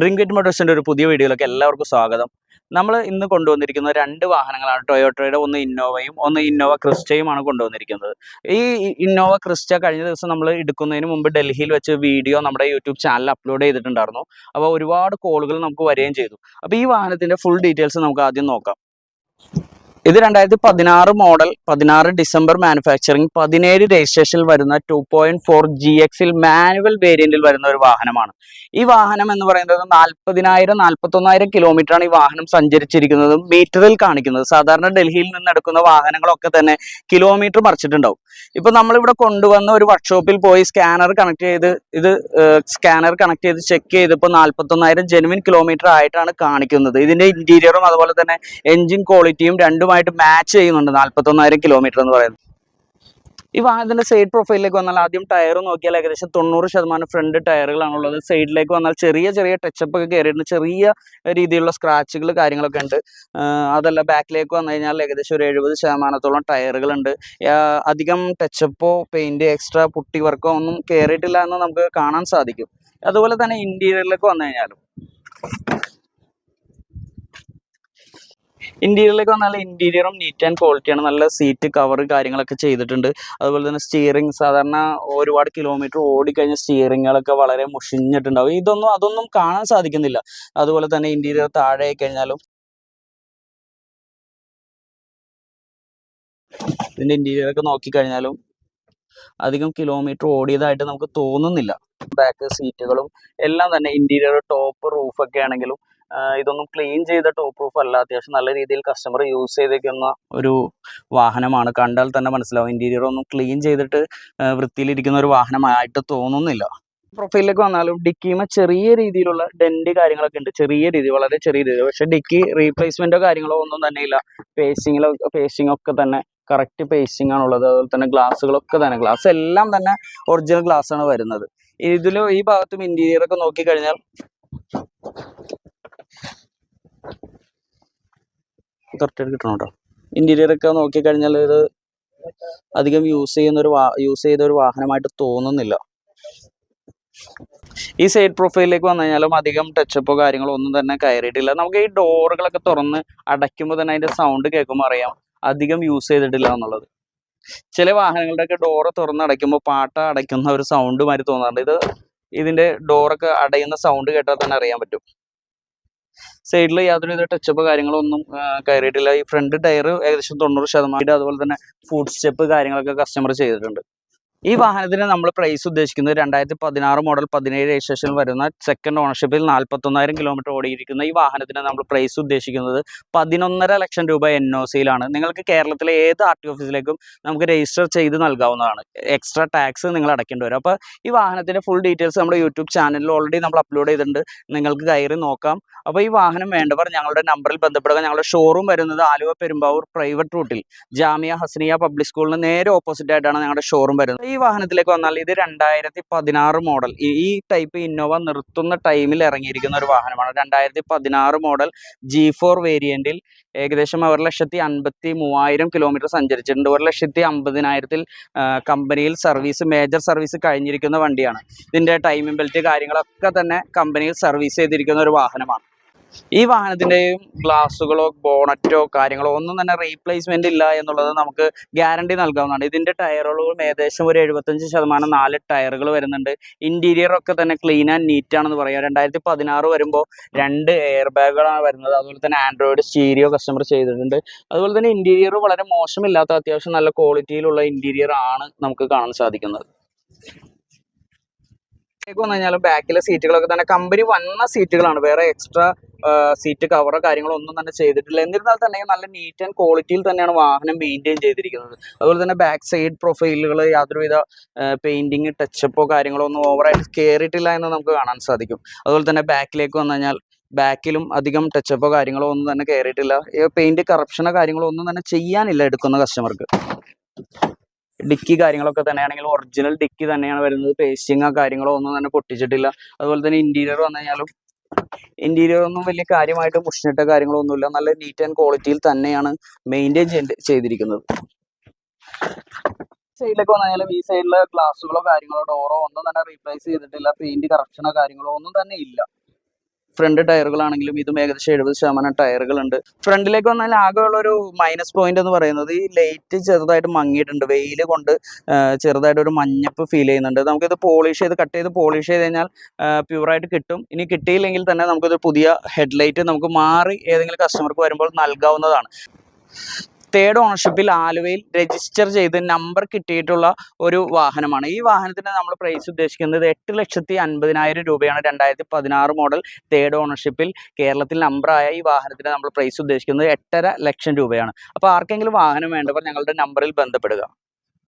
Drink gate മോട്ടോഴ്സിന്റെ ഒരു പുതിയ വീഡിയോയിലേക്ക് എല്ലാവർക്കും സ്വാഗതം. നമ്മൾ ഇന്ന് കൊണ്ടുവന്നിരിക്കുന്ന രണ്ട് വാഹനങ്ങളാണ് ടൊയോട്ടോയുടെ ഒന്ന് ഇന്നോവയും ഒന്ന് ഇന്നോവ ക്രിസ്റ്റയുമാണ് കൊണ്ടുവന്നിരിക്കുന്നത്. ഈ ഇന്നോവ ക്രിസ്റ്റ കഴിഞ്ഞ ദിവസം നമ്മൾ എടുക്കുന്നതിന് മുമ്പ് ഡൽഹിയിൽ വെച്ച് വീഡിയോ നമ്മുടെ യൂട്യൂബ് ചാനൽ അപ്ലോഡ് ചെയ്തിട്ടുണ്ടായിരുന്നു. അപ്പോൾ ഒരുപാട് കോളുകൾ നമുക്ക് വരികയും ചെയ്തു. അപ്പോൾ ഈ വാഹനത്തിന്റെ ഫുൾ ഡീറ്റെയിൽസ് നമുക്ക് ആദ്യം നോക്കാം. ഇത് രണ്ടായിരത്തി പതിനാറ് മോഡൽ പതിനാറ് ഡിസംബർ മാനുഫാക്ചറിങ് പതിനേഴ് രജിസ്ട്രേഷനിൽ വരുന്ന ടു പോയിന്റ് ഫോർ ജി എക്സിൽ മാനുവൽ വേരിയന്റിൽ വരുന്ന ഒരു വാഹനമാണ്. ഈ വാഹനം എന്ന് പറയുന്നത് നാൽപ്പതിനായിരം നാൽപ്പത്തൊന്നായിരം കിലോമീറ്റർ ആണ് ഈ വാഹനം സഞ്ചരിച്ചിരിക്കുന്നത് മീറ്ററിൽ കാണിക്കുന്നത്. സാധാരണ ഡൽഹിയിൽ നിന്ന് എടുക്കുന്ന വാഹനങ്ങളൊക്കെ തന്നെ കിലോമീറ്റർ മറിച്ചിട്ടുണ്ടാവും. ഇപ്പൊ നമ്മളിവിടെ കൊണ്ടുവന്ന ഒരു വർക്ക്ഷോപ്പിൽ പോയി സ്കാനർ കണക്ട് ചെയ്ത് ഇത് സ്കാനർ കണക്ട് ചെയ്ത് ചെക്ക് ചെയ്തപ്പോൾ നാൽപ്പത്തൊന്നായിരം ജെനുവിൻ കിലോമീറ്റർ ആയിട്ടാണ് കാണിക്കുന്നത്. ഇതിന്റെ ഇന്റീരിയറും അതുപോലെ തന്നെ എഞ്ചിൻ ക്വാളിറ്റിയും രണ്ടുമായിട്ട് മാച്ച് ചെയ്യുന്നുണ്ട്. നാൽപ്പത്തൊന്നായിരം കിലോമീറ്റർ എന്ന് പറയുന്നത്. ഈ വാഹനത്തിന്റെ സൈഡ് പ്രൊഫൈലിലേക്ക് വന്നാൽ ആദ്യം ടയർ നോക്കിയാൽ ഏകദേശം തൊണ്ണൂറ് ശതമാനം ഫ്രണ്ട് ടയറുകളാണുള്ളത് സൈഡിലേക്ക് വന്നാൽ ചെറിയ ചെറിയ ടച്ചപ്പ് ഒക്കെ കയറിയിട്ടുണ്ട്. ചെറിയ രീതിയിലുള്ള സ്ക്രാച്ചുകൾ കാര്യങ്ങളൊക്കെ ഉണ്ട്. അതല്ല ബാക്കിലേക്ക് വന്നു കഴിഞ്ഞാൽ ഏകദേശം ഒരു എഴുപത് ശതമാനത്തോളം ടയറുകളുണ്ട് അധികം ടച്ചപ്പോ പെയിന്റ് എക്സ്ട്രാ പുട്ടി വർക്കോ ഒന്നും കയറിയിട്ടില്ല എന്ന് നമുക്ക് കാണാൻ സാധിക്കും. അതുപോലെ തന്നെ ഇന്റീരിയറിലേക്ക് വന്നു കഴിഞ്ഞാലും ഇന്റീരിയറിലേക്ക് വന്നാൽ ഇന്റീരിയറും നീറ്റ് ആൻഡ് ക്വാളിറ്റിയാണ് നല്ല സീറ്റ് കവർ കാര്യങ്ങളൊക്കെ ചെയ്തിട്ടുണ്ട്. അതുപോലെ തന്നെ സ്റ്റിയറിംഗ് സാധാരണ ഒരുപാട് കിലോമീറ്റർ ഓടിക്കഴിഞ്ഞ സ്റ്റിയറിങ്ങുകളൊക്കെ വളരെ മുഷിഞ്ഞിട്ടുണ്ടാവും. ഇതൊന്നും അതൊന്നും കാണാൻ സാധിക്കുന്നില്ല. അതുപോലെ തന്നെ ഇന്റീരിയർ താഴെ കഴിഞ്ഞാലും ഇതിന്റെ ഇന്റീരിയർ ഒക്കെ നോക്കിക്കഴിഞ്ഞാലും അധികം കിലോമീറ്റർ ഓടിയതായിട്ട് നമുക്ക് തോന്നുന്നില്ല. ബാക്ക് സീറ്റുകളും എല്ലാം തന്നെ ഇന്റീരിയർ ടോപ്പ് റൂഫൊക്കെ ആണെങ്കിലും ഇതൊന്നും ക്ലീൻ ചെയ്ത ടോപ്പ് പ്രൂഫ് അല്ല. അത്യാവശ്യം നല്ല രീതിയിൽ കസ്റ്റമർ യൂസ് ചെയ്തേക്കുന്ന ഒരു വാഹനമാണ്. കണ്ടാൽ തന്നെ മനസ്സിലാവും. ഇന്റീരിയർ ഒന്നും ക്ലീൻ ചെയ്തിട്ട് വൃത്തിയിലിരിക്കുന്ന ഒരു വാഹനമായിട്ട് തോന്നുന്നില്ല. പ്രൊഫൈലിലേക്ക് വന്നാലും ഡിക്കിമ ചെറിയ രീതിയിലുള്ള ഡെന്റ് കാര്യങ്ങളൊക്കെ ഉണ്ട്. ചെറിയ രീതി വളരെ ചെറിയ രീതി. പക്ഷെ ഡിക്കി റീപ്ലേസ്മെന്റോ കാര്യങ്ങളോ ഒന്നും തന്നെ ഇല്ല. പേസിങ്ങിലോ പേസിംഗ് ഒക്കെ തന്നെ കറക്റ്റ് പേസിംഗ് ആണുള്ളത് അതുപോലെ തന്നെ ഗ്ലാസ്സുകളൊക്കെ തന്നെ. ഗ്ലാസ് എല്ലാം തന്നെ ഒറിജിനൽ ഗ്ലാസ് ആണ് വരുന്നത്. ഇതിലും ഈ ഭാഗത്തും ഇന്റീരിയർ ഒക്കെ നോക്കിക്കഴിഞ്ഞാൽ കറക്റ്റ് കിട്ടണം കേട്ടോ. ഇന്റീരിയറൊക്കെ ഒക്കെ നോക്കിക്കഴിഞ്ഞാൽ ഇത് അധികം യൂസ് ചെയ്യുന്ന ഒരു യൂസ് ചെയ്ത ഒരു വാഹനമായിട്ട് തോന്നുന്നില്ല. ഈ സൈഡ് പ്രൊഫൈലിലേക്ക് വന്നു കഴിഞ്ഞാലും അധികം ടച്ചപ്പോ കാര്യങ്ങളോ ഒന്നും തന്നെ കയറിയിട്ടില്ല. നമുക്ക് ഈ ഡോറുകളൊക്കെ തുറന്ന് അടയ്ക്കുമ്പോൾ തന്നെ അതിന്റെ സൗണ്ട് കേൾക്കുമ്പോൾ അറിയാം അധികം യൂസ് ചെയ്തിട്ടില്ല എന്നുള്ളത്. ചില വാഹനങ്ങളുടെയൊക്കെ ഡോറ് തുറന്ന് അടയ്ക്കുമ്പോൾ പാട്ട അടയ്ക്കുന്ന ഒരു സൗണ്ട് മാതിരി തോന്നാറുണ്ട്. ഇത് ഇതിന്റെ ഡോറൊക്കെ അടയുന്ന സൗണ്ട് കേട്ടാൽ തന്നെ അറിയാൻ പറ്റും. സൈഡിൽ യാതൊരുവിധ ടച്ചപ്പ് കാര്യങ്ങളോ ഒന്നും കയറിയിട്ടില്ല. ഈ ഫ്രണ്ട് ടയർ ഏകദേശം തൊണ്ണൂറ് ശതമാനം അതുപോലെ തന്നെ ഫുഡ് സ്റ്റെപ്പ് കാര്യങ്ങളൊക്കെ കസ്റ്റമർ ചെയ്തിട്ടുണ്ട്. ഈ വാഹനത്തിന് നമ്മൾ പ്രൈസ് ഉദ്ദേശിക്കുന്നത് രണ്ടായിരത്തി പതിനാറ് മോഡൽ പതിനേഴ് രജിസ്ട്രേഷനിൽ വരുന്ന സെക്കൻഡ് ഓണർഷിപ്പിൽ നാൽപ്പത്തൊന്നായിരം കിലോമീറ്റർ ഓടിയിരിക്കുന്ന ഈ വാഹനത്തിന് നമ്മൾ പ്രൈസ് ഉദ്ദേശിക്കുന്നത് പതിനൊന്നര ലക്ഷം രൂപ എൻ ഒ സിയിലാണ് നിങ്ങൾക്ക് കേരളത്തിലെ ഏത് ആർ ടി ഓഫീസിലേക്കും നമുക്ക് രജിസ്റ്റർ ചെയ്ത് നൽകാവുന്നതാണ്. എക്സ്ട്രാ ടാക്സ് നിങ്ങൾ അടയ്ക്കേണ്ടി വരും. അപ്പോൾ ഈ വാഹനത്തിന്റെ ഫുൾ ഡീറ്റെയിൽസ് നമ്മുടെ യൂട്യൂബ് ചാനലിൽ ഓൾറെഡി നമ്മൾ അപ്ലോഡ് ചെയ്തിട്ടുണ്ട്. നിങ്ങൾക്ക് കയറി നോക്കാം. അപ്പോൾ ഈ വാഹനം വേണ്ടവർ ഞങ്ങളുടെ നമ്പറിൽ ബന്ധപ്പെടുക. ഞങ്ങളുടെ ഷോറൂം വരുന്നത് ആലുവ പെരുമ്പാവൂർ പ്രൈവറ്റ് റൂട്ടിൽ ജാമിയ ഹസ്നിയ പബ്ലിക് സ്കൂളിന് നേരെ ഓപ്പോസിറ്റ് ആയിട്ടാണ് ഞങ്ങളുടെ ഷോറൂം വരുന്നത്. ഈ വാഹനത്തിലേക്ക് വന്നാൽ ഇത് രണ്ടായിരത്തി പതിനാറ് മോഡൽ ഈ ടൈപ്പ് ഇന്നോവ നിർത്തുന്ന ടൈമിൽ ഇറങ്ങിയിരിക്കുന്ന ഒരു വാഹനമാണ്. രണ്ടായിരത്തി പതിനാറ് മോഡൽ ജി ഫോർ വേരിയന്റിൽ ഏകദേശം ഒരു ലക്ഷത്തി അൻപത്തി മൂവായിരം കിലോമീറ്റർ സഞ്ചരിച്ചിട്ടുണ്ട്. ഒരു ലക്ഷത്തി അമ്പതിനായിരത്തിൽ കമ്പനിയിൽ സർവീസ് മേജർ സർവീസ് കഴിഞ്ഞിരിക്കുന്ന വണ്ടിയാണ്. ഇതിന്റെ ടൈമിംഗ് ബെൽറ്റ് കാര്യങ്ങളൊക്കെ തന്നെ കമ്പനിയിൽ സർവീസ് ചെയ്തിരിക്കുന്ന ഒരു വാഹനമാണ്. ഈ വാഹനത്തിന്റെയും ഗ്ലാസ്സുകളോ ബോണറ്റോ കാര്യങ്ങളോ ഒന്നും തന്നെ റീപ്ലേസ്മെന്റ് ഇല്ല എന്നുള്ളത് നമുക്ക് ഗ്യാരണ്ടി നൽകാവുന്നതാണ്. ഇതിന്റെ ടയറുകളും ഏകദേശം ഒരു എഴുപത്തഞ്ച് ശതമാനം നാല് ടയറുകൾ വരുന്നുണ്ട്. ഇന്റീരിയർ ഒക്കെ തന്നെ ക്ലീൻ ആൻഡ് നീറ്റ് ആണെന്ന് പറയാം. രണ്ടായിരത്തി പതിനാറ് വരുമ്പോൾ രണ്ട് എയർ ബാഗുകളാണ് വരുന്നത്. അതുപോലെ തന്നെ ആൻഡ്രോയിഡ് സ്റ്റീരിയോ കസ്റ്റമർ ചെയ്തിട്ടുണ്ട്. അതുപോലെ തന്നെ ഇന്റീരിയർ വളരെ മോശമില്ലാത്ത അത്യാവശ്യം നല്ല ക്വാളിറ്റിയിലുള്ള ഇന്റീരിയർ ആണ് നമുക്ക് കാണാൻ സാധിക്കുന്നത്. വന്നു കഴിഞ്ഞാൽ ബാക്കിലെ സീറ്റുകളൊക്കെ തന്നെ കമ്പനി വന്ന സീറ്റുകളാണ്. വേറെ എക്സ്ട്രാ സീറ്റ് കവറോ കാര്യങ്ങളോ ഒന്നും തന്നെ ചെയ്തിട്ടില്ല. എന്നിരുന്നാൽ തന്നെ നല്ല നീറ്റ് ആൻഡ് ക്വാളിറ്റിയിൽ തന്നെയാണ് വാഹനം മെയിന്റെയിൻ ചെയ്തിരിക്കുന്നത്. അതുപോലെ തന്നെ ബാക്ക് സൈഡ് പ്രൊഫൈലുകൾ യാതൊരുവിധ പെയിന്റിങ് ടച്ചപ്പോ കാര്യങ്ങളോ ഒന്നും ഓവറായിട്ട് കയറിയിട്ടില്ല എന്ന് നമുക്ക് കാണാൻ സാധിക്കും. അതുപോലെ തന്നെ ബാക്കിലേക്ക് വന്നു കഴിഞ്ഞാൽ ബാക്കിലും അധികം ടച്ചപ്പോ കാര്യങ്ങളോ ഒന്നും തന്നെ കയറിയിട്ടില്ല പെയിന്റ് കറപ്ഷനോ കാര്യങ്ങളോ ഒന്നും തന്നെ ചെയ്യാനില്ല എടുക്കുന്ന കസ്റ്റമർക്ക് ഡിക്കി കാര്യങ്ങളൊക്കെ തന്നെയാണെങ്കിൽ ഒറിജിനൽ ഡിക്കി തന്നെയാണ് വരുന്നത്. പേസ്റ്റിങ്ങോ കാര്യങ്ങളോ ഒന്നും തന്നെ പൊട്ടിച്ചിട്ടില്ല. അതുപോലെ തന്നെ ഇന്റീരിയർ വന്നു കഴിഞ്ഞാലും ഇന്റീരിയർ ഒന്നും വലിയ കാര്യമായിട്ട് മുഷിഞ്ഞിട്ട കാര്യങ്ങളോ ഒന്നുമില്ല നല്ല നീറ്റ് ആൻഡ് ക്വാളിറ്റിയിൽ തന്നെയാണ് മെയിന്റെയിൻ ചെയ്തിരിക്കുന്നത്. സൈഡിലൊക്കെ വന്നു കഴിഞ്ഞാൽ ഈ സൈഡിലെ ഗ്ലാസുകളോ കാര്യങ്ങളോ ഡോറോ ഒന്നും തന്നെ റീപ്ലേസ് ചെയ്തിട്ടില്ല. പെയിന്റ് കറക്ഷനോ കാര്യങ്ങളോ ഒന്നും തന്നെ ഇല്ല. ഫ്രണ്ട് ടയറുകളാണെങ്കിലും ഇതും ഏകദേശം എഴുപത് ശതമാനം ടയറുകളുണ്ട്. ഫ്രണ്ടിലേക്ക് വന്നാൽ ആകെയുള്ള ഒരു മൈനസ് പോയിന്റ് എന്ന് പറയുന്നത് ഈ ലൈറ്റ് ചെറുതായിട്ട് മങ്ങിയിട്ടുണ്ട്. വെയിൽ കൊണ്ട് ചെറുതായിട്ട് ഒരു മഞ്ഞപ്പ് ഫീൽ ചെയ്യുന്നുണ്ട്. നമുക്കിത് പോളിഷ് ചെയ്ത് കട്ട് ചെയ്ത് പോളിഷ് ചെയ്ത് കഴിഞ്ഞാൽ പ്യൂറായിട്ട് കിട്ടും. ഇനി കിട്ടിയില്ലെങ്കിൽ തന്നെ നമുക്കിത് പുതിയ ഹെഡ്ലൈറ്റ് നമുക്ക് മാറി ഏതെങ്കിലും കസ്റ്റമർക്ക് വരുമ്പോൾ നൽകാവുന്നതാണ്. തേർഡ് ഓണർഷിപ്പിൽ ആലുവയിൽ രജിസ്റ്റർ ചെയ്ത് നമ്പർ കിട്ടിയിട്ടുള്ള ഒരു വാഹനമാണ്. ഈ വാഹനത്തിന് നമ്മൾ പ്രൈസ് ഉദ്ദേശിക്കുന്നത് എട്ട് ലക്ഷത്തി അൻപതിനായിരം രൂപയാണ്. രണ്ടായിരത്തി പതിനാറ് മോഡൽ തേർഡ് ഓണർഷിപ്പിൽ കേരളത്തിൽ നമ്പറായ ഈ വാഹനത്തിന് നമ്മൾ പ്രൈസ് ഉദ്ദേശിക്കുന്നത് എട്ടര ലക്ഷം രൂപയാണ്. അപ്പോൾ ആർക്കെങ്കിലും വാഹനം വേണ്ടപ്പോൾ ഞങ്ങളുടെ നമ്പറിൽ ബന്ധപ്പെടുക.